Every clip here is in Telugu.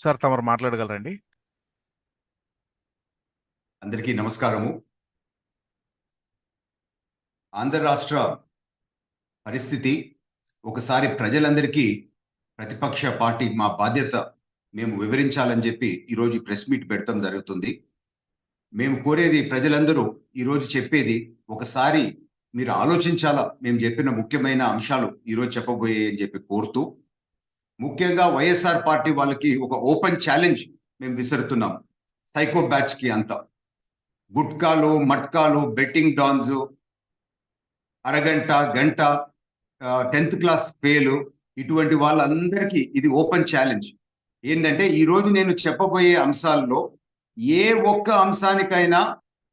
సార్ తమరు మాట్లాడగలరండి. అందరికీ నమస్కారము. ఆంధ్ర రాష్ట్ర పరిస్థితి ఒకసారి ప్రజలందరికీ ప్రతిపక్ష పార్టీ మా బాధ్యత మేము వివరించాలని చెప్పి ఈరోజు ప్రెస్ మీట్ పెడతాం జరుగుతుంది. మేము కోరేది ప్రజలందరూ ఈరోజు చెప్పేది ఒకసారి మీరు ఆలోచించాలా? మేము చెప్పిన ముఖ్యమైన అంశాలు ఈరోజు చెప్పబోయే అని చెప్పి కోరుతూ ముఖ్యంగా వైఎస్ఆర్ పార్టీ వాళ్ళకి ఒక ఓపెన్ ఛాలెంజ్ మేము విసురుతున్నాం. సైకో బ్యాచ్కి అంతా. గుట్కాలు మట్కాలు బెట్టింగ్ డాన్స్ అరగంట గంట టెన్త్ క్లాస్ ఫెయిల్ ఇటువంటి వాళ్ళందరికీ ఇది ఓపెన్ ఛాలెంజ్. ఏంటంటే ఈరోజు నేను చెప్పబోయే అంశాల్లో ఏ ఒక్క అంశానికైనా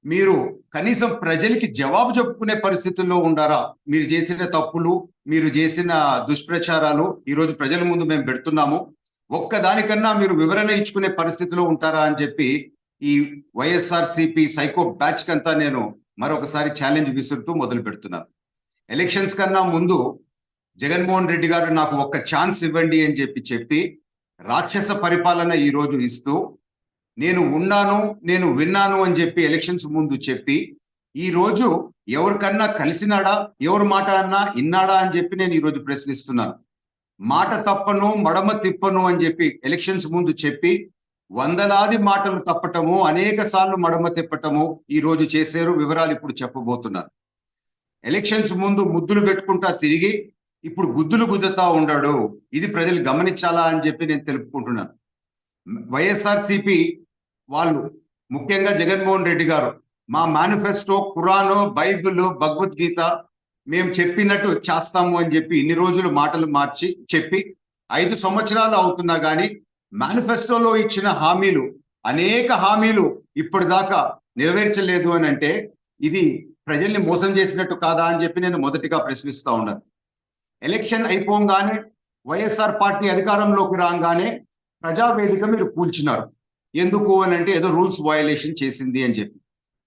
మీరు కనీసం ప్రజలకి జవాబు చెప్పుకునే పరిస్థితుల్లో ఉండారా? మీరు చేసిన తప్పులు మీరు చేసిన దుష్ప్రచారాలు ఈరోజు ప్రజల ముందు మేము పెడుతున్నాము. ఒక్కదానికన్నా మీరు వివరణ ఇచ్చుకునే పరిస్థితిలో ఉంటారా అని చెప్పి ఈ వైఎస్ఆర్ సిపి సైకో బ్యాచ్ కంతా నేను మరొకసారి ఛాలెంజ్ విసురుతూ మొదలు పెడుతున్నాను. ఎలక్షన్స్ కన్నా ముందు జగన్మోహన్ రెడ్డి గారు నాకు ఒక్క ఛాన్స్ ఇవ్వండి అని చెప్పి చెప్పి రాక్షస పరిపాలన ఈ రోజు ఇస్తూ నేను ఉన్నాను నేను విన్నాను అని చెప్పి ఎలక్షన్స్ ముందు చెప్పి ఈ రోజు ఎవరికన్నా కలిసినాడా ఎవరి మాట అన్నా ఇన్నాడా అని చెప్పి నేను ఈరోజు ప్రశ్నిస్తున్నాను. మాట తప్పను మడమ తిప్పను అని చెప్పి ఎలక్షన్స్ ముందు చెప్పి వందలాది మాటలు తప్పటము అనేక సార్లు మడమ తిప్పటము ఈ రోజు చేశారు వివరాలు ఇప్పుడు చెప్పబోతున్నారు ఎలక్షన్స్ ముందు ముద్దులు పెట్టుకుంటా తిరిగి ఇప్పుడు గుద్దులు గుద్దుతా ఉన్నాడు. ఇది ప్రజలు గమనించాలా అని చెప్పి నేను తెలుపుకుంటున్నాను. వైఎస్ఆర్సిపి వాళ్ళు ముఖ్యంగా జగన్మోహన్ రెడ్డి గారు మా మేనిఫెస్టో ఖురాను బైబిల్ భగవద్గీత మేము చెప్పినట్టు చేస్తాము అని చెప్పి ఇన్ని రోజులు మాటలు మార్చి చెప్పి ఐదు సంవత్సరాలు అవుతున్నా కానీ మేనిఫెస్టోలో ఇచ్చిన హామీలు అనేక హామీలు ఇప్పటిదాకా నెరవేర్చలేదు అని అంటే ఇది ప్రజల్ని మోసం చేసినట్టు కాదా అని చెప్పి నేను మొదటిగా ప్రశ్నిస్తా ఉన్నాను ఎలక్షన్ అయిపోగానే వైఎస్ఆర్ పార్టీ అధికారంలోకి రాగానే ప్రజావేదిక మీరు కూల్చినారు. ఎందుకు అని అంటే ఏదో రూల్స్ వయలేషన్ చేసింది అని చెప్పి.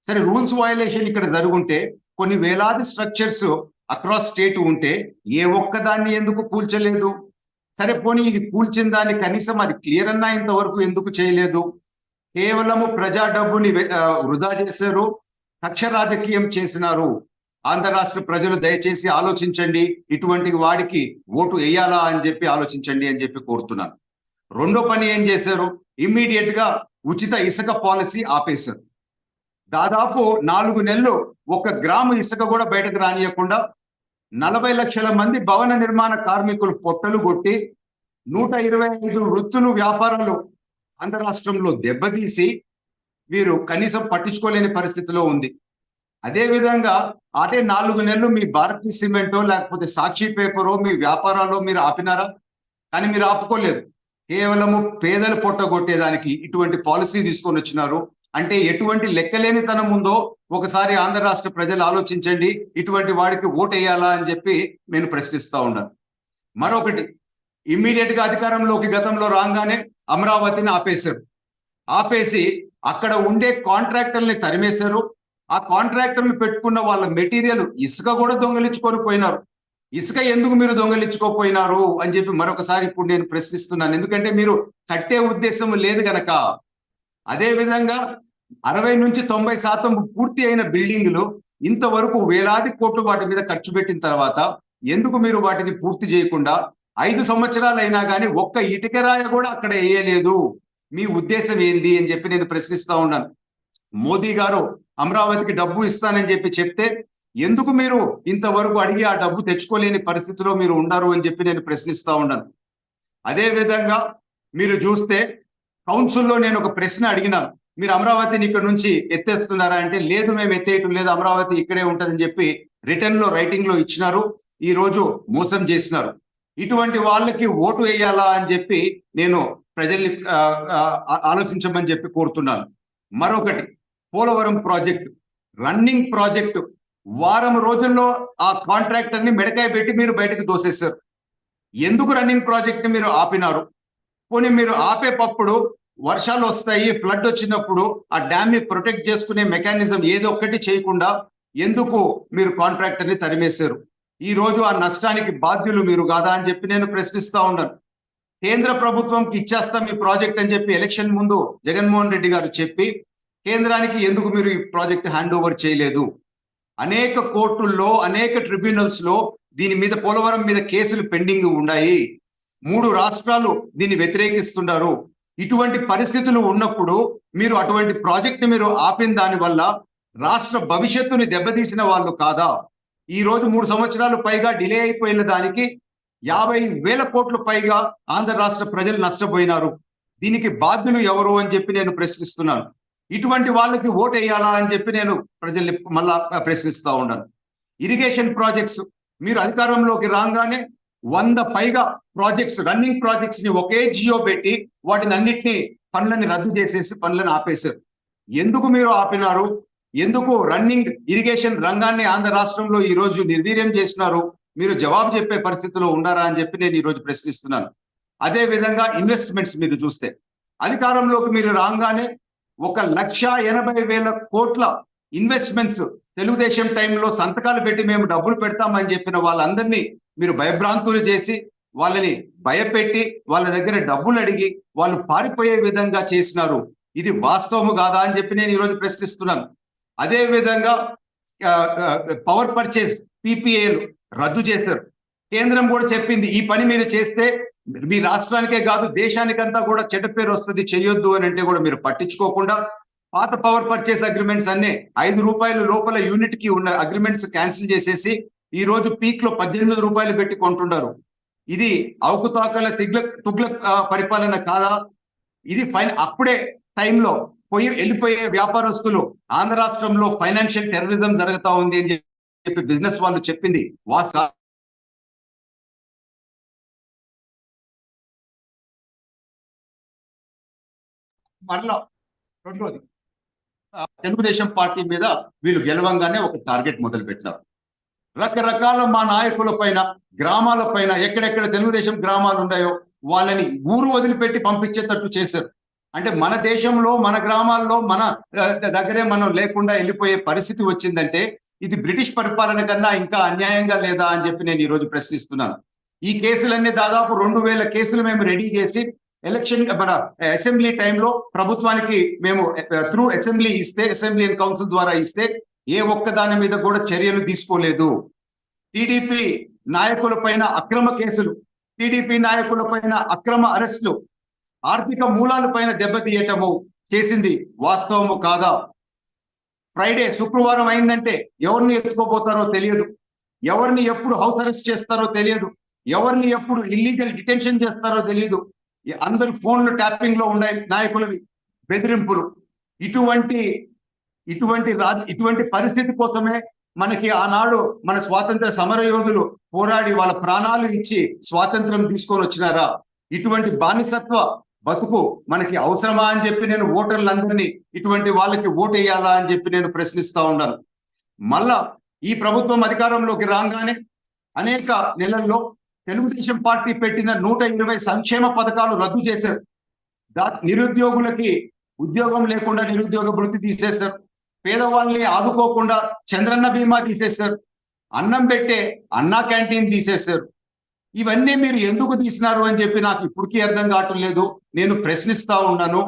సరే రూల్స్ వయలేషన్ ఇక్కడ జరుగుంటే కొన్ని వేలాది స్ట్రక్చర్స్ అక్రాస్ స్టేట్ ఉంటే ఏ ఒక్కదాన్ని ఎందుకు కూల్చలేదు? సరే పోనీ ఇది కూల్చిన దాన్ని కనీసం అది క్లియర్ అన్నా ఇంతవరకు ఎందుకు చేయలేదు? కేవలము ప్రజా డబ్బుని వృధా చేశారు కక్ష రాజకీయం చేసినారు. ఆంధ్ర రాష్ట్ర ప్రజలు దయచేసి ఆలోచించండి ఇటువంటి వాడికి ఓటు వేయాలా అని చెప్పి ఆలోచించండి అని చెప్పి కోరుతున్నాను. రెండో పని ఏం చేశారు? ఇమ్మీడియట్గా ఉచిత ఇసుక పాలసీ ఆపేశారు. దాదాపు నాలుగు నెలలు ఒక గ్రాము ఇసుక కూడా బయటకు రానియకుండా నలభై లక్షల మంది భవన నిర్మాణ కార్మికులు పొట్టలు కొట్టి నూట ఇరవై ఐదు వృత్తులు వ్యాపారాలు ఆంధ్ర రాష్ట్రంలో దెబ్బతీసి వీరు కనీసం పట్టించుకోలేని పరిస్థితిలో ఉంది. అదే విధంగా నాలుగు నెలలు మీ భారతీయ సిమెంటో లేకపోతే సాక్షి పేపరో మీ వ్యాపారాల్లో మీరు ఆపినారా? కానీ మీరు ఆపుకోలేదు. కేవలము పేదలు పొట్టగొట్టేదానికి ఇటువంటి పాలసీ తీసుకొని వచ్చినారు. అంటే ఎటువంటి లెక్కలేనితనం ఉందో ఒకసారి ఆంధ్ర రాష్ట్ర ప్రజలు ఆలోచించండి ఇటువంటి వాడికి ఓటు వేయాలా అని చెప్పి నేను ప్రశ్నిస్తా ఉన్నాను మరొకటి ఇమ్మీడియట్గా అధికారంలోకి గతంలో రాగానే అమరావతిని ఆపేశారు. ఆపేసి అక్కడ ఉండే కాంట్రాక్టర్ని తరిమేశారు. ఆ కాంట్రాక్టర్లు పెట్టుకున్న వాళ్ళ మెటీరియల్ ఇసుక కూడా దొంగలించుకొని పోయినారు. ఇసుక ఎందుకు మీరు దొంగలించుకోపోయినారు అని చెప్పి మరొకసారి ఇప్పుడు నేను ప్రశ్నిస్తున్నాను. ఎందుకంటే మీరు కట్టే ఉద్దేశం లేదు గనక. అదే విధంగా అరవై నుంచి తొంభై శాతం పూర్తి అయిన బిల్డింగులు ఇంతవరకు వేలాది కోట్లు వాటి మీద ఖర్చు పెట్టిన తర్వాత ఎందుకు మీరు వాటిని పూర్తి చేయకుండా ఐదు సంవత్సరాలు అయినా కానీ ఒక్క ఇటుకరాయ కూడా అక్కడ వేయలేదు? మీ ఉద్దేశం ఏంది అని చెప్పి నేను ప్రశ్నిస్తా ఉన్నాను. మోదీ గారు అమరావతికి డబ్బు ఇస్తానని చెప్పి చెప్తే ఎందుకు మీరు ఇంతవరకు అడిగి ఆ డబ్బు తెచ్చుకోలేని పరిస్థితిలో మీరు ఉన్నారు అని చెప్పి నేను ప్రశ్నిస్తూ ఉన్నాను. అదే విధంగా మీరు చూస్తే కౌన్సిల్లో నేను ఒక ప్రశ్న అడిగినాను. మీరు అమరావతిని ఇక్కడ నుంచి ఎత్తేస్తున్నారా అంటే లేదు మేము ఎత్తేయటం లేదు అమరావతి ఇక్కడే ఉంటుందని చెప్పి రిటర్న్లో రైటింగ్లో ఇచ్చినారు. ఈ రోజు మోసం చేసినారు. ఇటువంటి వాళ్ళకి ఓటు వేయాలా అని చెప్పి నేను ప్రజల్ని ఆలోచించమని చెప్పి కోరుతున్నాను. మరొకటి పోలవరం ప్రాజెక్టు. రన్నింగ్ ప్రాజెక్టు వారం రోజుల్లో ఆ కాంట్రాక్టర్ని మెడకాయ పెట్టి మీరు బయటకు దోసేశారు ఎందుకు రన్నింగ్ ప్రాజెక్ట్ని మీరు ఆపినారు? పోనీ మీరు ఆపేటప్పుడు వర్షాలు వస్తాయి ఫ్లడ్ వచ్చినప్పుడు ఆ డ్యామ్ని ప్రొటెక్ట్ చేసుకునే మెకానిజం ఏదో ఒక్కటి చేయకుండా ఎందుకు మీరు కాంట్రాక్టర్ని తరిమేశారు? ఈ రోజు ఆ నష్టానికి బాధ్యులు మీరు కాదా అని చెప్పి నేను ప్రశ్నిస్తా ఉన్నాను. కేంద్ర ప్రభుత్వంకి ఇచ్చేస్తాం ఈ ప్రాజెక్ట్ అని చెప్పి ఎలక్షన్ ముందు జగన్మోహన్ రెడ్డి గారు చెప్పి కేంద్రానికి ఎందుకు మీరు ఈ ప్రాజెక్ట్ హ్యాండ్ ఓవర్ చేయలేదు? అనేక కోర్టుల్లో అనేక ట్రిబ్యునల్స్లో దీని మీద పోలవరం మీద కేసులు పెండింగ్ ఉన్నాయి మూడు రాష్ట్రాలు దీన్ని వ్యతిరేకిస్తున్నారు ఇటువంటి పరిస్థితులు ఉన్నప్పుడు మీరు అటువంటి ప్రాజెక్ట్ మీరు ఆపిన దాని వల్ల రాష్ట్ర భవిష్యత్తుని దెబ్బతీసిన వాళ్ళు కాదా? ఈ రోజు మూడు సంవత్సరాలు పైగా డిలే అయిపోయిన దానికి యాభై వేల కోట్ల పైగా ఆంధ్ర రాష్ట్ర ప్రజలు నష్టపోయినారు. దీనికి బాధ్యులు ఎవరు అని చెప్పి నేను ప్రశ్నిస్తున్నాను. ఇటువంటి వాళ్ళకి ఓటు వేయాలా అని చెప్పి నేను ప్రజల్ని మళ్ళా ప్రశ్నిస్తూ ఉన్నాను. ఇరిగేషన్ ప్రాజెక్ట్స్ మీరు అధికారంలోకి రాగానే వంద పైగా ప్రాజెక్ట్స్ రన్నింగ్ ప్రాజెక్ట్స్ని ఒకే జియో పెట్టి వాటిని అన్నిటినీ పనులని రద్దు చేసేసి పనులను ఆపేశారు. ఎందుకు మీరు ఆపినారు? ఎందుకు రన్నింగ్ ఇరిగేషన్ రంగాన్ని ఆంధ్ర రాష్ట్రంలో ఈ రోజు నిర్వీర్యం చేసినారు మీరు జవాబు చెప్పే పరిస్థితిలో ఉండారా అని చెప్పి నేను ఈ రోజు ప్రశ్నిస్తున్నాను. అదే విధంగా ఇన్వెస్ట్మెంట్స్ మీరు చూస్తే అధికారంలోకి మీరు రాగానే ఒక లక్ష ఎనభై వేల కోట్ల ఇన్వెస్ట్మెంట్స్ తెలుగుదేశం టైంలో సంతకాలు పెట్టి మేము డబ్బులు పెడతామని చెప్పిన వాళ్ళందరినీ మీరు భయభ్రాంతులు చేసి వాళ్ళని భయపెట్టి వాళ్ళ దగ్గర డబ్బులు అడిగి వాళ్ళు పారిపోయే విధంగా చేసినారు. ఇది వాస్తవము కాదా అని చెప్పి నేను ఈరోజు ప్రశ్నిస్తున్నాను. అదే విధంగా పవర్ పర్చేస్ పీపీఏలు రద్దు చేశారు. కేంద్రం కూడా చెప్పింది ఈ పని మీరు చేస్తే మీ రాష్ట్రానికే కాదు దేశానికంతా కూడా చెడ్డ పేరు వస్తుంది చెయ్యొద్దు అని అంటే కూడా మీరు పట్టించుకోకుండా పాత పవర్ పర్చేస్ అగ్రిమెంట్స్ అన్ని ఐదు రూపాయలు లోపల యూనిట్కి ఉన్న అగ్రిమెంట్స్ క్యాన్సిల్ చేసేసి ఈ రోజు పీక్లో పద్దెనిమిది రూపాయలు పెట్టి కొంటున్నారు. ఇది అవకతాకల తిగ్ల తుగ్ల పరిపాలన కాదా? ఇది ఫైన్ అప్పుడే టైంలో పోయి వెళ్ళిపోయే వ్యాపారస్తులు ఆంధ్ర రాష్ట్రంలో ఫైనాన్షియల్ టెర్రరిజం జరుగుతా ఉంది అని చెప్పి బిజినెస్ వాళ్ళు చెప్పింది. వాస్తవ మరలా రెండోది తెలుగుదేశం పార్టీ మీద వీళ్ళు గెలవంగానే ఒక టార్గెట్ మొదలు పెట్టినారు రకరకాల మా నాయకుల పైన గ్రామాల పైన ఎక్కడెక్కడ తెలుగుదేశం గ్రామాలు ఉన్నాయో వాళ్ళని ఊరు వదిలిపెట్టి పంపించేటట్టు చేశారు. అంటే మన దేశంలో మన గ్రామాల్లో మన దగ్గరే మనం లేకుండా వెళ్ళిపోయే పరిస్థితి వచ్చిందంటే ఇది బ్రిటిష్ పరిపాలన కన్నా ఇంకా అన్యాయంగా లేదా అని చెప్పి నేను ఈరోజు ప్రశ్నిస్తున్నాను. ఈ కేసులన్నీ దాదాపు రెండు వేల కేసులు మేము రెడీ చేసి ఎలక్షన్ మన eh, అసెంబ్లీ టైంలో ప్రభుత్వానికి మేము eh, త్రూ అసెంబ్లీ ఇస్తే అసెంబ్లీ అండ్ కౌన్సిల్ ద్వారా ఇస్తే ఏ ఒక్క దాని మీద కూడా చర్యలు తీసుకోలేదు. టీడీపీ నాయకుల పైన అక్రమ కేసులు టీడీపీ నాయకుల పైన అక్రమ అరెస్టులు ఆర్థిక మూలాల పైన దెబ్బతీయటము చేసింది వాస్తవము కాదా? ఫ్రైడే శుక్రవారం అయిందంటే ఎవరిని ఎత్తుకోబోతారో తెలియదు. ఎవరిని ఎప్పుడు హౌస్ అరెస్ట్ చేస్తారో తెలియదు. ఎవరిని ఎప్పుడు ఇల్లీగల్ డిటెన్షన్ చేస్తారో తెలియదు. అందరు ఫోన్లు ట్యాపింగ్లో ఉన్నాయి నాయకులవి. బెదిరింపులు. ఇటువంటి ఇటువంటి రాజ ఇటువంటి పరిస్థితి కోసమే మనకి ఆనాడు మన స్వాతంత్ర సమరయోధులు పోరాడి వాళ్ళ ప్రాణాలు ఇచ్చి స్వాతంత్రం తీసుకొని వచ్చినారా? ఇటువంటి బానిసత్వ బతుకు మనకి అవసరమా అని చెప్పి నేను ఓటర్లందరినీ ఇటువంటి వాళ్ళకి ఓటు వేయాలా అని చెప్పి నేను ప్రశ్నిస్తా ఉన్నాను. మళ్ళా ఈ ప్రభుత్వం అధికారంలోకి రాగానే అనేక నెలల్లో తెలుగుదేశం పార్టీ పెట్టిన నూట ఇరవై సంక్షేమ పథకాలు రద్దు చేశారు. దా నిరుద్యోగులకి ఉద్యోగం లేకుండా నిరుద్యోగ భృతి తీసేశారు. పేదవాళ్ళని ఆదుకోకుండా చంద్రన్న బీమా తీసేశారు. అన్నం పెట్టే అన్నా క్యాంటీన్ తీసేశారు. ఇవన్నీ మీరు ఎందుకు తీసినారు అని చెప్పి నాకు ఇప్పటికీ అర్థం కావటం లేదు. నేను ప్రశ్నిస్తా ఉన్నాను.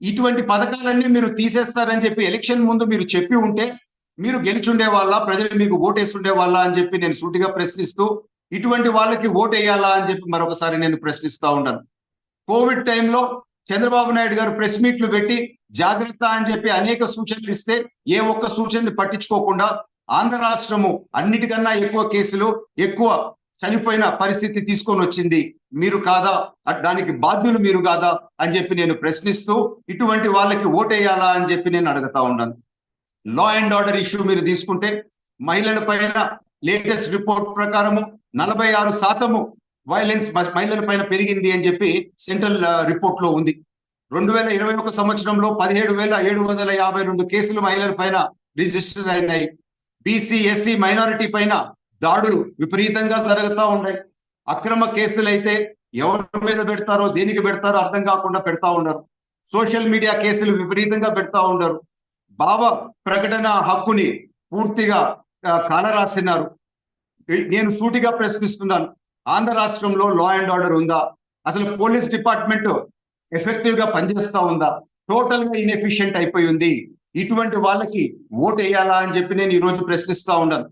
ఇటువంటి పథకాలన్నీ మీరు తీసేస్తారని చెప్పి ఎలక్షన్ ముందు మీరు చెప్పి ఉంటే మీరు గెలిచుండే వాళ్ళ ప్రజలు మీకు ఓటేస్తుండే వాళ్ళ అని చెప్పి నేను సూటిగా ప్రశ్నిస్తూ ఇటువంటి వాళ్ళకి ఓటు వేయాలా అని చెప్పి మరొకసారి నేను ప్రశ్నిస్తా ఉన్నాను. కోవిడ్ టైంలో చంద్రబాబు నాయుడు గారు ప్రెస్ మీట్లు పెట్టి జాగ్రత్త అని చెప్పి అనేక సూచనలు ఇస్తే ఏ ఒక్క సూచనని పట్టించుకోకుండా ఆంధ్ర రాష్ట్రము అన్నిటికన్నా ఎక్కువ కేసులు ఎక్కువ చనిపోయిన పరిస్థితి తీసుకొని వచ్చింది. మీరు కాదా? దానికి బాధ్యులు మీరు కాదా? అని చెప్పి నేను ప్రశ్నిస్తూ ఇటువంటి వాళ్ళకి ఓటేయాలా అని చెప్పి నేను అడుగుతా ఉన్నాను. లా అండ్ ఆర్డర్ ఇష్యూ మీరు తీసుకుంటే మహిళల పైన లేటెస్ట్ రిపోర్ట్ ప్రకారము నలభై ఆరు శాతము వైలెన్స్ మహిళల పైన పెరిగింది అని చెప్పి సెంట్రల్ రిపోర్ట్లో ఉంది. రెండు వేల ఇరవై ఒక సంవత్సరంలో పదిహేడు వేల ఏడు వందల యాభై రెండు కేసులు మహిళల పైన రిజిస్టర్ అయినాయి. బీసీ ఎస్సీ మైనారిటీ పైన దాడులు విపరీతంగా జరుగుతూ ఉన్నాయి. అక్రమ కేసులు అయితే ఎవరి మీద పెడతారో దేనికి పెడతారో అర్థం కాకుండా పెడతా ఉన్నారు. సోషల్ మీడియా కేసులు విపరీతంగా పెడతా ఉన్నారు. భావ ప్రకటన హక్కుని పూర్తిగా కాలరాసినారు. నేను సూటిగా ప్రశ్నిస్తున్నాను. ఆంధ్ర రాష్ట్రంలో లా అండ్ ఆర్డర్ ఉందా? అసలు పోలీస్ డిపార్ట్మెంట్ ఎఫెక్టివ్గా పనిచేస్తా ఉందా? టోటల్గా ఇన్ఎఫిషియంట్ అయిపోయి ఉంది. ఇటువంటి వాళ్ళకి ఓటు వేయాలా అని చెప్పి నేను ఈ రోజు ప్రశ్నిస్తా ఉన్నాను.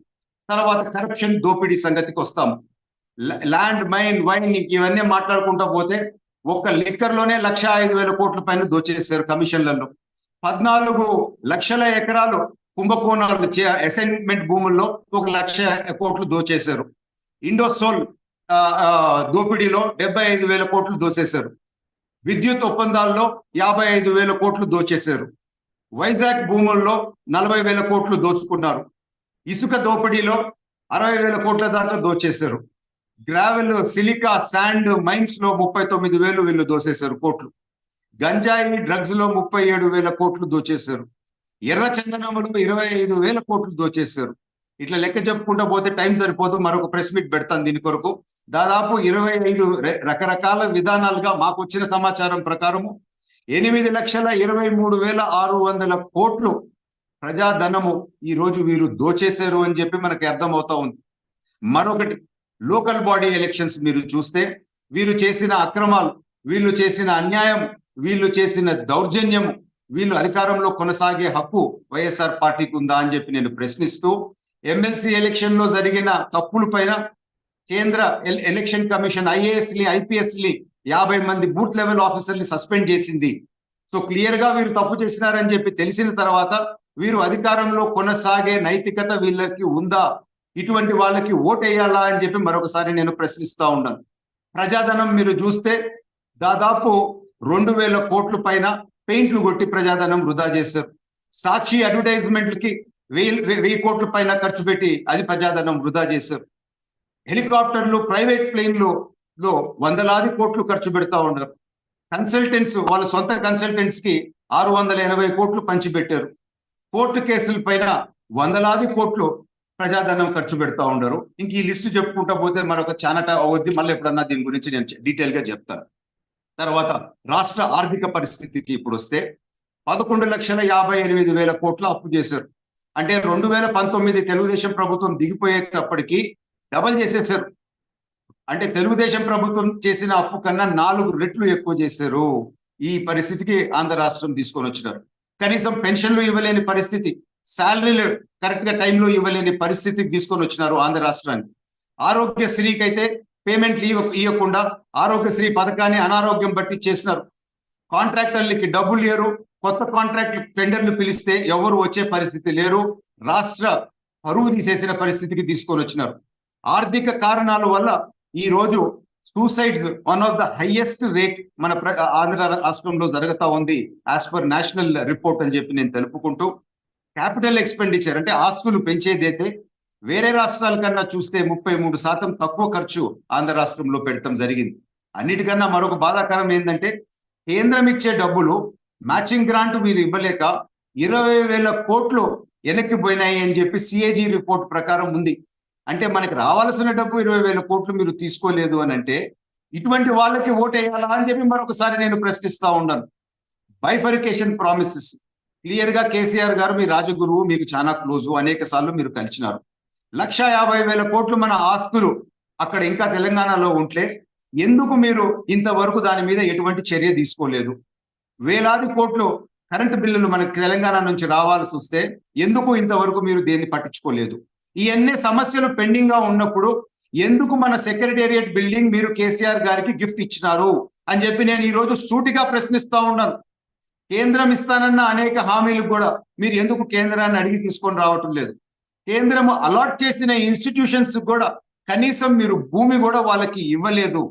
తర్వాత కరప్షన్ దోపిడీ సంగతికి వస్తాం. ల్యాండ్ మైన్ వైన్ ఇవన్నీ మాట్లాడుకుంటా పోతే ఒక్క లిక్కర్లోనే లక్ష ఐదు వేల కోట్ల పైన దోచేశారు కమిషన్లలో. పద్నాలుగు లక్షల ఎకరాలు కుంభకోణాలు అసైన్మెంట్ భూముల్లో ఒక లక్ష కోట్లు దోచేశారు. ఇండోసోల్ దోపిడీలో డెబ్బై ఐదు వేల కోట్లు దోచేశారు. విద్యుత్ ఒప్పందాల్లో యాభై ఐదు వేల కోట్లు దోచేశారు. వైజాగ్ భూముల్లో నలభై వేల కోట్లు దోచుకున్నారు. ఇసుక దోపిడీలో అరవై వేల కోట్ల దాకా దోచేశారు. గ్రావెల్ సిలికా శాండ్ మైన్స్లో ముప్పై తొమ్మిది వేలు వీళ్ళు దోచేశారు కోట్లు. గంజాయి డ్రగ్స్లో ముప్పై ఏడు వేల కోట్లు దోచేశారు. ఎర్ర చందనములు ఇరవై ఐదు వేల కోట్లు దోచేశారు. ఇట్లా లెక్క చెప్పుకుంటా పోతే టైం సరిపోతూ మరొక ప్రెస్ మీట్ పెడతాను దీని కొరకు. దాదాపు ఇరవై ఐదు రకరకాల విధానాలుగా మాకు వచ్చిన సమాచారం ప్రకారము ఎనిమిది లక్షల ఇరవై మూడు వేల ఆరు వందల కోట్లు ప్రజాధనము ఈ రోజు వీరు దోచేశారు అని చెప్పి మనకి అర్థమవుతా ఉంది. మరొకటి లోకల్ బాడీ ఎలక్షన్స్ మీరు చూస్తే వీరు చేసిన అక్రమాలు వీళ్ళు చేసిన అన్యాయం వీళ్ళు చేసిన దౌర్జన్యము వీళ్ళు అధికారంలో కొనసాగే హక్కు వైఎస్ఆర్ పార్టీకి ఉందా అని చెప్పి నేను ప్రశ్నిస్తూ ఎమ్మెల్సీ ఎలక్షన్లో జరిగిన తప్పుల పైన కేంద్ర ఎల్- ఎలక్షన్ కమిషన్ ఐఏఎస్ని ఐపీఎస్ని యాభై మంది బూత్ లెవెల్ ఆఫీసర్ని సస్పెండ్ చేసింది. సో క్లియర్గా వీరు తప్పు చేసినారని చెప్పి తెలిసిన తర్వాత వీరు అధికారంలో కొనసాగే నైతికత వీళ్ళకి ఉందా? ఇటువంటి వాళ్ళకి ఓటేయాలా అని చెప్పి మరొకసారి నేను ప్రశ్నిస్తా ఉన్నాను. ప్రజాధనం మీరు చూస్తే దాదాపు రెండు వేల కోట్ల పైన పెయింట్లు కొట్టి ప్రజాధనం వృధా చేశారు. సాక్షి అడ్వర్టైజ్మెంట్లకి వెయ్యి వెయ్యి కోట్ల పైన ఖర్చు పెట్టి అది ప్రజాధనం వృధా చేశారు. హెలికాప్టర్లు ప్రైవేట్ ప్లేన్లు లో వందలాది కోట్లు ఖర్చు పెడతా ఉన్నారు. కన్సల్టెంట్స్ వాళ్ళ సొంత కన్సల్టెంట్స్కి ఆరు వందల ఎనభై కోట్లు పంచిపెట్టారు. కోర్టు కేసుల పైన వందలాది కోట్లు ప్రజాధనం ఖర్చు పెడతా ఉండరు ఇంక ఈ లిస్టు చెప్పుకుంటా పోతే మరొక చానట అవద్ది. మళ్ళీ ఎప్పుడన్నా దీని గురించి నేను డీటెయిల్గా చెప్తాను. తర్వాత రాష్ట్ర ఆర్థిక పరిస్థితికి ఇప్పుడు వస్తే పదకొండు లక్షల యాభై ఎనిమిది వేల కోట్ల అప్పు చేశారు. అంటే రెండు వేల పంతొమ్మిది తెలుగుదేశం ప్రభుత్వం దిగిపోయేటప్పటికీ డబల్ చేసేసారు అంటే తెలుగుదేశం ప్రభుత్వం చేసిన అప్పు కన్నా నాలుగు రెట్లు ఎక్కువ చేశారు. ఈ పరిస్థితికి ఆంధ్ర రాష్ట్రం తీసుకొని వచ్చినారు. కనీసం పెన్షన్లు ఇవ్వలేని పరిస్థితి శాలరీలు కరెక్ట్గా టైంలో ఇవ్వలేని పరిస్థితికి తీసుకొని వచ్చినారు ఆంధ్ర రాష్ట్రానికి. ఆరోగ్యశ్రీకి అయితే పేమెంట్లు ఇవ్వ ఇవ్వకుండా ఆరోగ్యశ్రీ పథకాన్ని అనారోగ్యం బట్టి చేసినారు. కాంట్రాక్టర్లకి డబ్బులు లేరు. కొత్త కాంట్రాక్ట్ టెండర్లు పిలిస్తే ఎవరు వచ్చే పరిస్థితి లేరు. రాష్ట్ర పరువు తీసేసిన పరిస్థితికి తీసుకొని వచ్చినారు. ఆర్థిక కారణాల వల్ల ఈ రోజు suicide one of the highest rate మన ప్ర- ఆంధ్ర రాష్ట్రంలో జరుగుతా ఉంది యాజ్ పర్ నేషనల్ రిపోర్ట్ అని చెప్పి నేను తెలుపుకుంటూ. క్యాపిటల్ ఎక్స్పెండిచర్ అంటే ఆస్తులు పెంచేదైతే వేరే రాష్ట్రాల కన్నా చూస్తే ముప్పై మూడు శాతం తక్కువ ఖర్చు ఆంధ్ర రాష్ట్రంలో పెట్టడం జరిగింది. అన్నిటికన్నా మరొక బాధాకరం ఏంటంటే కేంద్రం ఇచ్చే డబ్బులు మ్యాచింగ్ గ్రాంట్ మీరు ఇవ్వలేక ఇరవై వేల కోట్లు వెనక్కి పోయినాయి అని చెప్పి సిఏజీ రిపోర్ట్ ప్రకారం ఉంది. అంటే మనకి రావాల్సిన డబ్బు ఇరవై వేల కోట్లు మీరు తీసుకోలేదు అని అంటే ఇటువంటి వాళ్ళకి ఓటేయాలా అని చెప్పి మరొకసారి నేను ప్రశ్నిస్తా ఉన్నాను. Bifurcation promises. క్లియర్గా కేసీఆర్ గారు మీ రాజగురువు మీకు చాలా క్లోజు అనేక సార్లు మీరు కలిసినారు లక్ష యాభై వేల కోట్లు మన ఆస్తులు అక్కడ ఇంకా తెలంగాణలో ఉంటే ఎందుకు మీరు ఇంతవరకు దాని మీద ఎటువంటి చర్య తీసుకోలేదు? వేలాది కోట్లు కరెంటు బిల్లులు మనకి తెలంగాణ నుంచి రావాల్సి వస్తే ఎందుకు ఇంతవరకు మీరు దేన్ని పట్టించుకోలేదు? ఇవన్నీ సమస్యలు పెండింగ్గా ఉన్నప్పుడు ఎందుకు మన సెక్రటేరియట్ బిల్డింగ్ మీరు కేసీఆర్ గారికి గిఫ్ట్ ఇచ్చినారు? అని చెప్పి నేను ఈ రోజు సూటిగా ప్రశ్నిస్తా ఉన్నాను. కేంద్రం ఇస్తానన్న అనేక హామీలు కూడా మీరు ఎందుకు కేంద్రాన్ని అడిగి తీసుకొని రావటం లేదు? కేంద్రము అలాట్ చేసిన ఇన్స్టిట్యూషన్స్ కూడా కనీసం మీరు భూమి కూడా వాళ్ళకి ఇవ్వలేదు.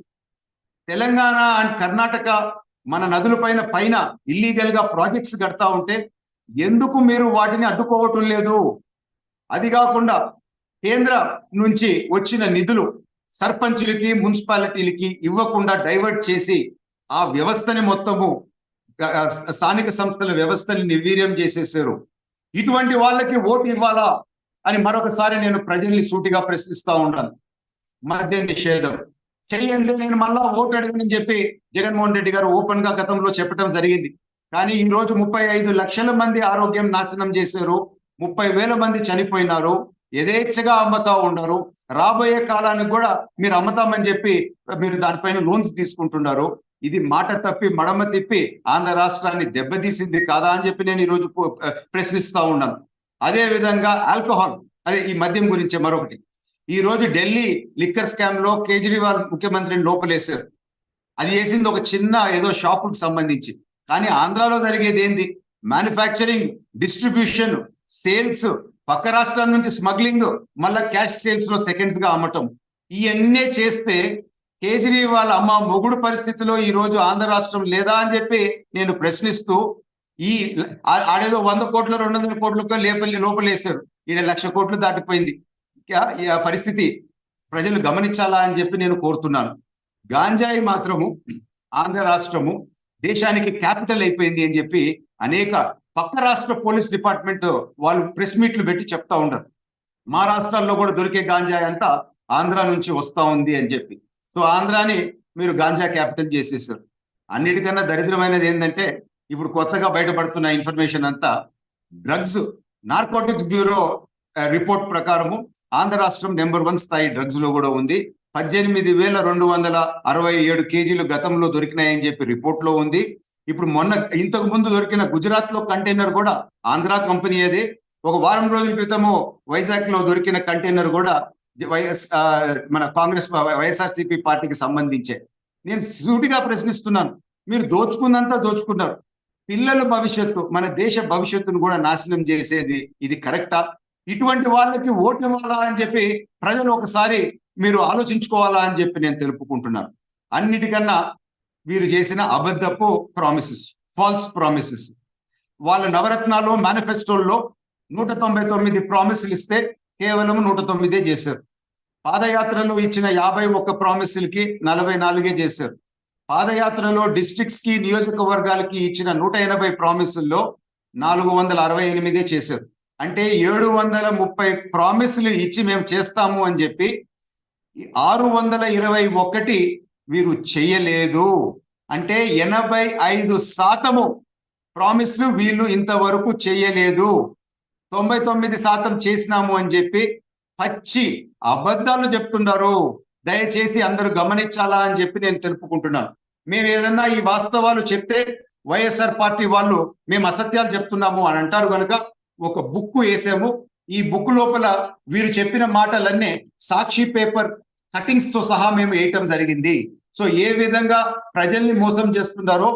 తెలంగాణ అండ్ కర్ణాటక మన నదుల పైన పైన ఇల్లీగల్గా ప్రాజెక్ట్స్ కడతా ఉంటే ఎందుకు మీరు వాటిని అడ్డుకోవటం లేదు? అది కాకుండా కేంద్ర నుంచి వచ్చిన నిధులు సర్పంచులకి మున్సిపాలిటీలకి ఇవ్వకుండా డైవర్ట్ చేసి ఆ వ్యవస్థని మొత్తము స్థానిక సంస్థల వ్యవస్థని నిర్వీర్యం చేసేసారు. ఇటువంటి వాళ్ళకి ఓటు ఇవ్వాలా? అని మరొకసారి నేను ప్రజల్ని సూటిగా ప్రశ్నిస్తా ఉన్నాను. మద్య నిషేధం. చేయండి నేను మళ్ళా ఓటు అడగనని చెప్పి జగన్మోహన్ రెడ్డి గారు ఓపెన్గా గతంలో చెప్పడం జరిగింది. కానీ ఈ రోజు ముప్పై ఐదు లక్షల మంది ఆరోగ్యం నాశనం చేశారు. ముప్పై వేల మంది చనిపోయినారు. యథేచ్ఛగా అమ్ముతా ఉండరు రాబోయే కాలానికి కూడా మీరు అమ్ముతామని చెప్పి మీరు దానిపైన లోన్స్ తీసుకుంటున్నారు. ఇది మాట తప్పి మడమ తిప్పి ఆంధ్ర రాష్ట్రాన్ని దెబ్బతీసింది కాదా అని చెప్పి నేను ఈరోజు ప్రశ్నిస్తా ఉన్నాను. అదే విధంగా ఆల్కహాల్ అదే ఈ మద్యం గురించి మరొకటి. ఈ రోజు ఢిల్లీ లిక్కర్ స్కామ్లో కేజ్రీవాల్ ముఖ్యమంత్రిని లోపలేశారు. అది చేసింది ఒక చిన్న ఏదో షాపుకి సంబంధించి. కానీ ఆంధ్రాలో జరిగేది ఏంది? మ్యానుఫ్యాక్చరింగ్ డిస్ట్రిబ్యూషన్ సేల్స్ పక్క రాష్ట్రాల నుంచి స్మగ్లింగ్ మళ్ళా క్యాష్ సేల్స్లో సెకండ్స్గా అమ్మటం. ఇవన్నీ చేస్తే కేజ్రీవాల్ అమ్మ మొగుడు పరిస్థితిలో ఈ రోజు ఆంధ్ర రాష్ట్రం లేదా అని చెప్పి నేను ప్రశ్నిస్తూ ఈ ఆడలో వంద కోట్లు రెండు వందల కోట్లకు లేపల్లి లోపలేశారు. ఈడ లక్ష కోట్లు దాటిపోయింది. ఈ పరిస్థితి ప్రజలు గమనించాలా అని చెప్పి నేను కోరుతున్నాను. గాంజాయి మాత్రము ఆంధ్ర రాష్ట్రము దేశానికి క్యాపిటల్ అయిపోయింది అని చెప్పి అనేక పక్క రాష్ట్ర పోలీస్ డిపార్ట్మెంట్ వాళ్ళు ప్రెస్ మీట్లు పెట్టి చెప్తా ఉండరు. మా రాష్ట్రాల్లో కూడా దొరికే గాంజాయి అంతా ఆంధ్ర నుంచి వస్తా ఉంది అని చెప్పి. సో ఆంధ్రాని మీరు గాంజా క్యాపిటల్ చేసేసారు. అన్నిటికన్నా దరిద్రమైనది ఏంటంటే ఇప్పుడు కొత్తగా బయటపడుతున్న ఇన్ఫర్మేషన్ అంతా డ్రగ్స్ నార్కోటిక్స్ బ్యూరో రిపోర్ట్ ప్రకారము ఆంధ్ర రాష్ట్రం నెంబర్ వన్ స్థాయి డ్రగ్స్లో కూడా ఉంది. పద్దెనిమిది వేల రెండు వందల అరవై ఏడు కేజీలు గతంలో దొరికినాయని చెప్పి రిపోర్ట్లో ఉంది. ఇప్పుడు మొన్న ఇంతకు ముందు దొరికిన గుజరాత్లో కంటైనర్ కూడా ఆంధ్ర కంపెనీ అదే. ఒక వారం రోజుల క్రితము వైజాగ్లో దొరికిన కంటైనర్ కూడా వైఎస్ మన కాంగ్రెస్ వైఎస్ఆర్సీపీ పార్టీకి సంబంధించే. నేను సూటిగా ప్రశ్నిస్తున్నాను. మీరు దోచుకుందంతా దోచుకున్నారు. పిల్లల భవిష్యత్తు మన దేశ భవిష్యత్తును కూడా నాశనం చేసేది ఇది కరెక్టా? ఇటువంటి వాళ్ళకి ఓట్లు ఇవ్వాలా అని చెప్పి ప్రజలు ఒకసారి మీరు ఆలోచించుకోవాలా అని చెప్పి నేను తెలుపుకుంటున్నాను. అన్నిటికన్నా వీరు చేసిన అబద్ధపు ప్రామిసెస్ ఫాల్స్ ప్రామిసెస్ వాళ్ళ నవరత్నాలు మేనిఫెస్టోల్లో నూట తొంభై తొమ్మిది ప్రామిసులు ఇస్తే కేవలం నూట తొమ్మిదే చేశారు. పాదయాత్రలో ఇచ్చిన యాభై ఒక్క ప్రామిసులకి నలభై నాలుగే చేశారు. పాదయాత్రలో డిస్ట్రిక్ట్స్కి నియోజకవర్గాలకి ఇచ్చిన నూట ఎనభై ప్రామిసుల్లో నాలుగు వందల అరవై ఎనిమిదే చేశారు. అంటే ఏడు వందల ముప్పై ప్రామిసులు ఇచ్చి మేము చేస్తాము అని చెప్పి ఆరు వందల ఇరవై ఒకటి వీరు చెయ్యలేదు అంటే ఎనభై ఐదు శాతము ప్రామిస్లు వీళ్ళు ఇంతవరకు చెయ్యలేదు తొంభై తొమ్మిది శాతం చేసినాము అని చెప్పి పచ్చి అబద్ధాలు చెప్తున్నారు. దయచేసి అందరూ గమనించాలా అని చెప్పి నేను తెలుపుకుంటున్నాను. మేము ఏదన్నా ఈ వాస్తవాలు చెప్తే వైఎస్ఆర్ పార్టీ వాళ్ళు మేము అసత్యాలు చెప్తున్నాము అని అంటారు కనుక ఒక బుక్ వేసాము. ఈ బుక్ లోపల వీరు చెప్పిన మాటలన్నీ సాక్షి పేపర్ కటింగ్స్తో సహా మేము వేయటం జరిగింది. సో ఏ విధంగా ప్రజల్ని మోసం చేస్తున్నారో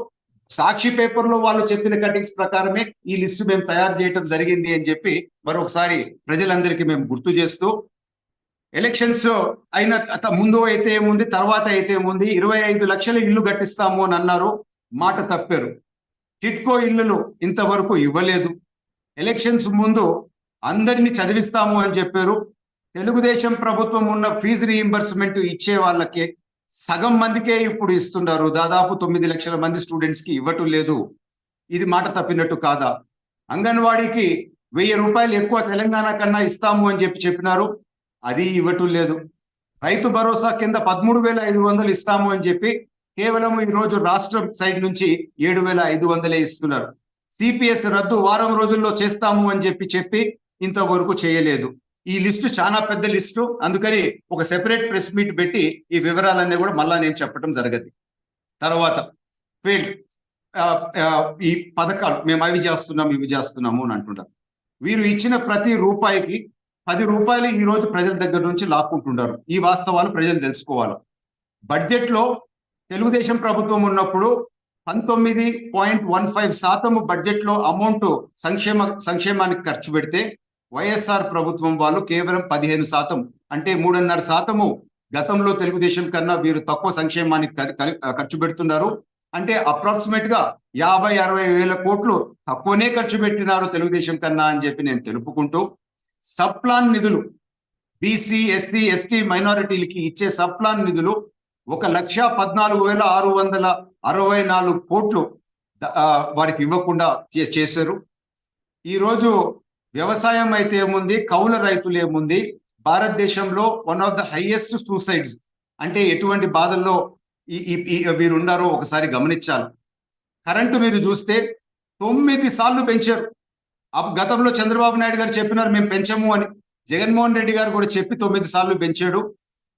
సాక్షి పేపర్లో వాళ్ళు చెప్పిన కటింగ్స్ ప్రకారమే ఈ లిస్టు మేము తయారు చేయటం జరిగింది అని చెప్పి మరొకసారి ప్రజలందరికీ మేము గుర్తు చేస్తూ ఎలక్షన్స్ అయిన అత- ముందు అయితే ఏముంది తర్వాత అయితే ఏముంది? ఇరవై ఐదు లక్షల ఇల్లు కట్టిస్తాము అని అన్నారు. మాట తప్పారు. టిట్కో ఇల్లులు ఇంతవరకు ఇవ్వలేదు. ఎలక్షన్స్ ముందు అందరినీ చదివిస్తాము అని చెప్పారు. తెలుగుదేశం ప్రభుత్వం ఉన్న ఫీజు రీఇంబర్స్మెంట్ ఇచ్చే వాళ్ళకి సగం మందికే ఇప్పుడు ఇస్తున్నారు. దాదాపు తొమ్మిది లక్షల మంది స్టూడెంట్స్కి ఇవ్వటం లేదు. ఇది మాట తప్పినట్టు కాదా? అంగన్వాడీకి వెయ్యి రూపాయలు ఎక్కువ తెలంగాణ కన్నా ఇస్తాము అని చెప్పి చెప్పినారు. అది ఇవ్వటం లేదు. రైతు భరోసా కింద పదమూడు వేల ఐదు వందలు ఇస్తాము అని చెప్పి కేవలం ఈ రోజు రాష్ట్రం సైడ్ నుంచి ఏడు వేల ఐదు వందలే ఇస్తున్నారు. సిపిఎస్ రద్దు వారం రోజుల్లో చేస్తాము అని చెప్పి చెప్పి ఇంతవరకు చేయలేదు. ఈ లిస్టు చాలా పెద్ద లిస్టు. అందుకని ఒక సెపరేట్ ప్రెస్ మీట్ పెట్టి ఈ వివరాలన్నీ కూడా మళ్ళా నేను చెప్పడం జరగదు. తర్వాత ఫీల్డ్ ఈ పథకాలు. మేము అవి చేస్తున్నాం ఇవి చేస్తున్నాము అని అంటున్నారు వీరు ఇచ్చిన ప్రతి రూపాయికి పది రూపాయలు ఈ రోజు ప్రజల దగ్గర నుంచి లాక్కుంటున్నారు. ఈ వాస్తవాలు ప్రజలు తెలుసుకోవాలి. బడ్జెట్లో తెలుగుదేశం ప్రభుత్వం ఉన్నప్పుడు పంతొమ్మిది పాయింట్ వన్ ఫైవ్ శాతం బడ్జెట్లో అమౌంట్ సంక్షేమ సంక్షేమానికి ఖర్చు పెడితే వైఎస్ఆర్ ప్రభుత్వం వాళ్ళు కేవలం పదిహేను శాతం అంటే మూడున్నర శాతము గతంలో తెలుగుదేశం కన్నా వీరు తక్కువ సంక్షేమానికి ఖర్చు పెడుతున్నారు. అంటే అప్రాక్సిమేట్గా యాభై అరవై వేల కోట్లు తక్కువనే ఖర్చు పెట్టినారు తెలుగుదేశం కన్నా అని చెప్పి నేను తెలుపుకుంటూ సప్లాన్ నిధులు బీసీ ఎస్సీ ఎస్టీ మైనారిటీలకి ఇచ్చే సప్లాన్ నిధులు ఒక లక్ష పద్నాలుగు వేల ఆరు వందల అరవై నాలుగు కోట్లు వారికి ఇవ్వకుండా చే- చేశారు. ఈరోజు వ్యవసాయం అయితే ఏముంది? కౌల రైతులు ఏముంది? భారతదేశంలో one of the highest suicides అంటే ఎటువంటి బాధల్లో ఈ వీరు ఉన్నారో ఒకసారి గమనించాలి. కరెంటు మీరు చూస్తే తొమ్మిది సార్లు పెంచారు. గతంలో చంద్రబాబు నాయుడు గారు చెప్పినారు మేము పెంచము అని. జగన్మోహన్ రెడ్డి గారు కూడా చెప్పి తొమ్మిది సార్లు పెంచాడు.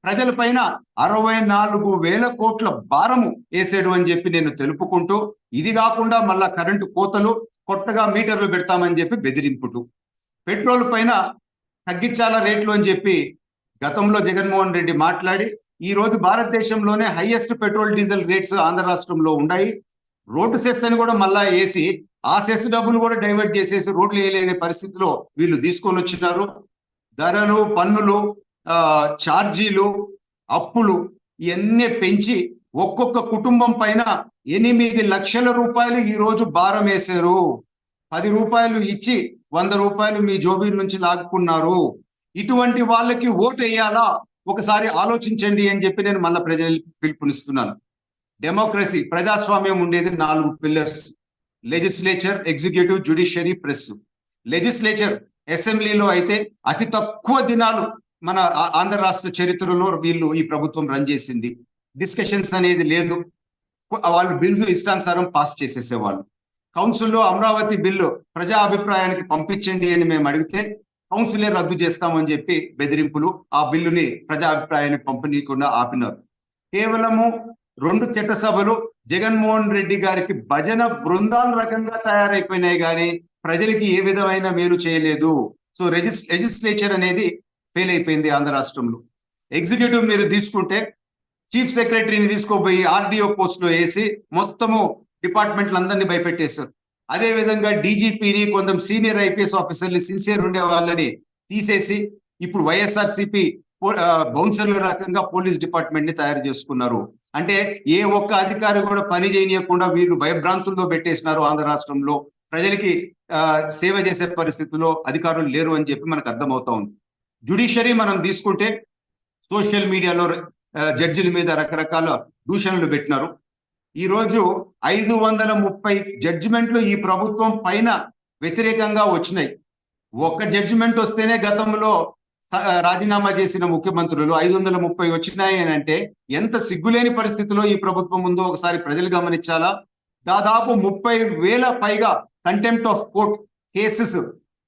ప్రజల పైన అరవై నాలుగు వేల కోట్ల భారము వేసాడు అని చెప్పి నేను తెలుపుకుంటూ ఇది కాకుండా మళ్ళా కరెంటు కోతలు కొత్తగా మీటర్లు పెడతామని చెప్పి బెదిరింపుటు పెట్రోల్ పైన తగ్గించాల రేట్లు అని చెప్పి గతంలో జగన్మోహన్ రెడ్డి మాట్లాడి ఈ రోజు భారతదేశంలోనే highest petrol diesel rates Andhra రాష్ట్రంలో ఉన్నాయి. రోడ్డు సెస్ అని కూడా మళ్ళా వేసి ఆ సెస్ డబ్బులు కూడా డైవర్ట్ చేసేసి రోడ్లు వేయలేని పరిస్థితిలో వీళ్ళు తీసుకొని వచ్చినారు. ధరలు పన్నులు ఆ ఛార్జీలు అప్పులు ఇవన్నీ పెంచి ఒక్కొక్క కుటుంబం పైన ఎనిమిది లక్షల రూపాయలు ఈ రోజు భారం వేశారు. పది రూపాయలు ఇచ్చి వంద రూపాయలు మీ జోబీ నుంచి లాక్కున్నారు. ఇటువంటి వాళ్ళకి ఓటు వేయాలా? ఒకసారి ఆలోచించండి అని చెప్పి నేను మళ్ళీ ప్రజలు పిలుపునిస్తున్నాను. డెమోక్రసీ ప్రజాస్వామ్యం ఉండేది నాలుగు pillars legislature executive judiciary press legislature అసెంబ్లీలో అయితే అతి తక్కువ దినాలు మన ఆంధ్ర రాష్ట్ర చరిత్రలో వీళ్ళు ఈ ప్రభుత్వం రన్ చేసింది. డిస్కషన్స్ అనేది లేదు. వాళ్ళు బిల్స్ ఇష్టానుసారం పాస్ చేసేసేవాళ్ళు. కౌన్సిల్లో అమరావతి బిల్లు ప్రజా అభిప్రాయానికి పంపించండి అని మేము అడిగితే కౌన్సిలే రద్దు చేస్తామని చెప్పి బెదిరింపులు ఆ బిల్లుని ప్రజా అభిప్రాయానికి పంపనీయకుండా ఆపినారు. కేవలము రెండు చట్టసభలు జగన్మోహన్ రెడ్డి గారికి భజన బృందాల రకంగా తయారైపోయినాయి కానీ ప్రజలకి ఏ విధమైన మేలు చేయలేదు. సో రెజిస్ లెజిస్లేచర్ అనేది ఫెయిల్ అయిపోయింది ఆంధ్ర రాష్ట్రంలో. ఎగ్జిక్యూటివ్ మీరు తీసుకుంటే చీఫ్ సెక్రటరీని తీసుకోపోయి ఆర్డీఓ పోస్ట్లో వేసి మొత్తము డిపార్ట్మెంట్లు అందరినీ భయపెట్టేశారు. అదే విధంగా డీజీపీని కొంచెం సీనియర్ ఐపీఎస్ ఆఫీసర్ని సిన్సియర్ ఉండే వాళ్ళని తీసేసి ఇప్పుడు వైఎస్ఆర్సీపీ బౌన్సర్ల రకంగా పోలీస్ డిపార్ట్మెంట్ని తయారు చేసుకున్నారు. అంటే ఏ ఒక్క అధికారి కూడా పని చేయనీయకుండా వీళ్ళు భయభ్రాంతుల్లో పెట్టేసినారు ఆంధ్ర రాష్ట్రంలో. ప్రజలకి సేవ చేసే పరిస్థితుల్లో అధికారులు లేరు అని చెప్పి మనకు అర్థమవుతా ఉంది. జుడిషియరీ మనం తీసుకుంటే సోషల్ మీడియాలో జడ్జిల మీద రకరకాల దూషణలు పెట్టినారు. ఈ రోజు ఐదు వందల ముప్పై జడ్జిమెంట్లు ఈ ప్రభుత్వం పైన వ్యతిరేకంగా వచ్చినాయి. ఒక్క జడ్జిమెంట్ వస్తేనే గతంలో రాజీనామా చేసిన ముఖ్యమంత్రులు ఐదు వందల ముప్పై వచ్చినాయి అని అంటే ఎంత సిగ్గులేని పరిస్థితిలో ఈ ప్రభుత్వం ఉందో ఒకసారి ప్రజలు గమనించాలా? దాదాపు ముప్పై వేల పైగా contempt of court cases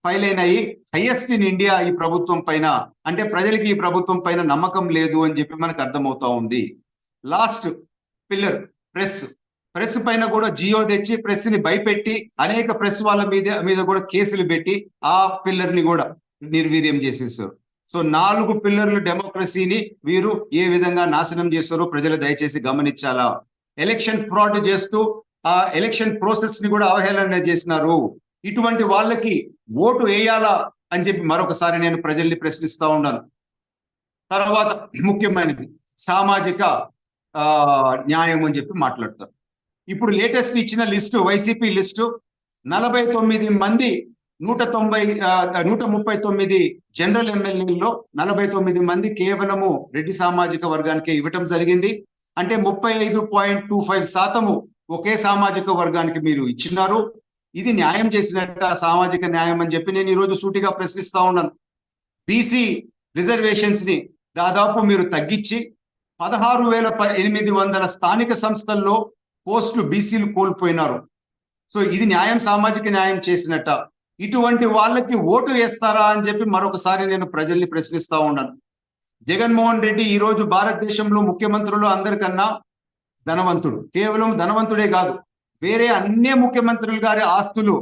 file అయినాయి. హైయెస్ట్ ఇన్ ఇండియా ఈ ప్రభుత్వం పైన. అంటే ప్రజలకి ఈ ప్రభుత్వం పైన నమ్మకం లేదు అని చెప్పి మనకు అర్థమవుతా ఉంది. లాస్ట్ పిల్లర్ ప్రెస్ ప్రెస్ పైన కూడా జియో తెచ్చి ప్రెస్ని భయపెట్టి అనేక ప్రెస్ వాళ్ళ మీద మీద కూడా కేసులు పెట్టి ఆ పిల్లర్ని కూడా నిర్వీర్యం చేసేసారు సో నాలుగు పిల్లర్లు డెమోక్రసీని వీరు ఏ విధంగా నాశనం చేస్తారో ప్రజలు దయచేసి గమనించాలా? ఎలక్షన్ ఫ్రాడ్ చేస్తూ ఆ ఎలక్షన్ ప్రాసెస్ని కూడా అవహేళన చేసినారు. ఇటువంటి వాళ్ళకి ఓటు వేయాలా అని చెప్పి మరొకసారి నేను ప్రజల్ని ప్రశ్నిస్తా ఉన్నాను. తర్వాత ముఖ్యమైనది సామాజిక ఆ న్యాయం అని చెప్పి మాట్లాడతారు. ఇప్పుడు లేటెస్ట్ ఇచ్చిన లిస్టు వైసీపీ లిస్టు నలభై తొమ్మిది మంది నూట తొంభై నూట ముప్పై తొమ్మిది జనరల్ ఎమ్మెల్యేల్లో నలభై తొమ్మిది మంది కేవలము రెడ్డి సామాజిక వర్గానికి ఇవ్వటం జరిగింది. అంటే ముప్పై ఐదు పాయింట్ టూ ఫైవ్ శాతము ఒకే సామాజిక వర్గానికి మీరు ఇచ్చినారు. ఇది న్యాయం చేసినట్ట సామాజిక న్యాయం అని చెప్పి నేను ఈరోజు సూటిగా ప్రశ్నిస్తా ఉన్నాను. బీసీ రిజర్వేషన్స్ని దాదాపు మీరు తగ్గించి పదహారు వేల ఎనిమిది వందల స్థానిక సంస్థల్లో పోస్టులు బీసీలు కోల్పోయినారు. సో ఇది న్యాయం సామాజిక న్యాయం చేసినట్ట. ఇటువంటి వాళ్ళకి ఓటు వేస్తారా అని చెప్పి మరొకసారి నేను ప్రజల్ని ప్రశ్నిస్తా ఉన్నాను. జగన్మోహన్ రెడ్డి ఈ రోజు భారతదేశంలో ముఖ్యమంత్రులు అందరికన్నా ధనవంతుడు. కేవలం ధనవంతుడే కాదు వేరే అన్ని ముఖ్యమంత్రులు గారి ఆస్తులు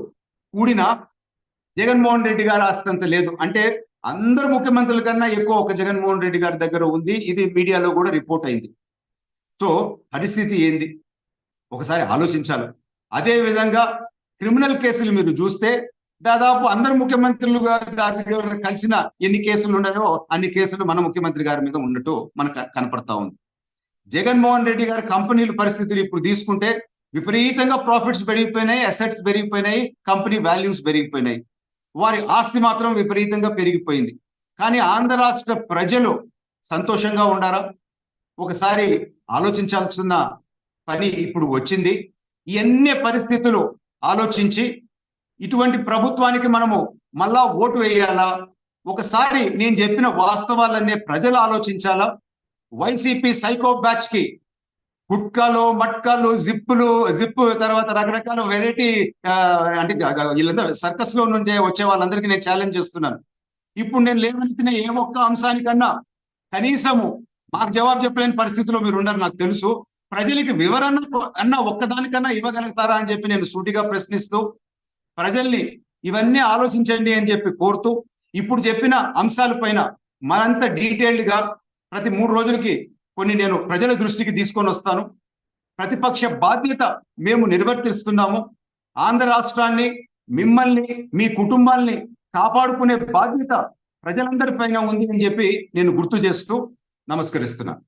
కూడిన జగన్మోహన్ రెడ్డి గారి ఆస్తి అంత లేదు. అంటే అందరు ముఖ్యమంత్రుల కన్నా ఎక్కువ ఒక జగన్మోహన్ రెడ్డి గారి దగ్గర ఉంది. ఇది మీడియాలో కూడా రిపోర్ట్ అయింది. సో పరిస్థితి ఏంది? ఒకసారి ఆలోచించాలి. అదే విధంగా క్రిమినల్ కేసులు మీరు చూస్తే దాదాపు అందరు ముఖ్యమంత్రులు కలిసిన ఎన్ని కేసులు ఉన్నాయో అన్ని కేసులు మన ముఖ్యమంత్రి గారి మీద ఉన్నట్టు మనకు కనపడతా ఉంది. జగన్మోహన్ రెడ్డి గారి కంపెనీల పరిస్థితులు ఇప్పుడు తీసుకుంటే విపరీతంగా ప్రాఫిట్స్ పెరిగిపోయినాయి అసెట్స్ పెరిగిపోయినాయి కంపెనీ వాల్యూస్ పెరిగిపోయినాయి. వారి ఆస్తి మాత్రం విపరీతంగా పెరిగిపోయింది. కానీ ఆంధ్ర రాష్ట్ర ప్రజలు సంతోషంగా ఉండారా ఒకసారి ఆలోచించాల్సిన పని ఇప్పుడు వచ్చింది. ఎన్ని పరిస్థితులు ఆలోచించి ఇటువంటి ప్రభుత్వానికి మనము మళ్ళా ఓటు వేయాలా? ఒకసారి నేను చెప్పిన వాస్తవాలన్నీ ప్రజలు ఆలోచించాలా? వైసీపీ సైకో బ్యాచ్కి గుట్కాలు మట్కాలు జిప్పులు జిప్పు తర్వాత రకరకాల వెరైటీ అంటే వీళ్ళందరూ సర్కస్లో నుండి వచ్చే వాళ్ళందరికీ నేను ఛాలెంజ్ చేస్తున్నాను. ఇప్పుడు నేను లేవనెత్తిన ఏ ఒక్క అంశానికన్నా కనీసము మాకు జవాబు చెప్పలేని పరిస్థితిలో మీరు ఉన్నారు నాకు తెలుసు. ప్రజలకి వివరణ అన్న ఒక్కదానికన్నా ఇవ్వగలుగుతారా అని చెప్పి నేను సూటిగా ప్రశ్నిస్తూ ప్రజల్ని ఇవన్నీ ఆలోచించండి అని చెప్పి కోరుతూ ఇప్పుడు చెప్పిన అంశాలపైన మరంత డీటెయిల్డ్ డీటెయిల్డ్గా ప్రతి మూడు రోజులకి కొన్ని నేను ప్రజల దృష్టికి తీసుకొని వస్తాను. ప్రతిపక్ష బాధ్యత మేము నిర్వర్తిస్తున్నాము. ఆంధ్ర రాష్ట్రాన్ని మిమ్మల్ని మీ కుటుంబాల్ని కాపాడుకునే బాధ్యత ప్రజలందరి పైన ఉంది అని చెప్పి నేను గుర్తు చేస్తూ నమస్కరిస్తున్నాను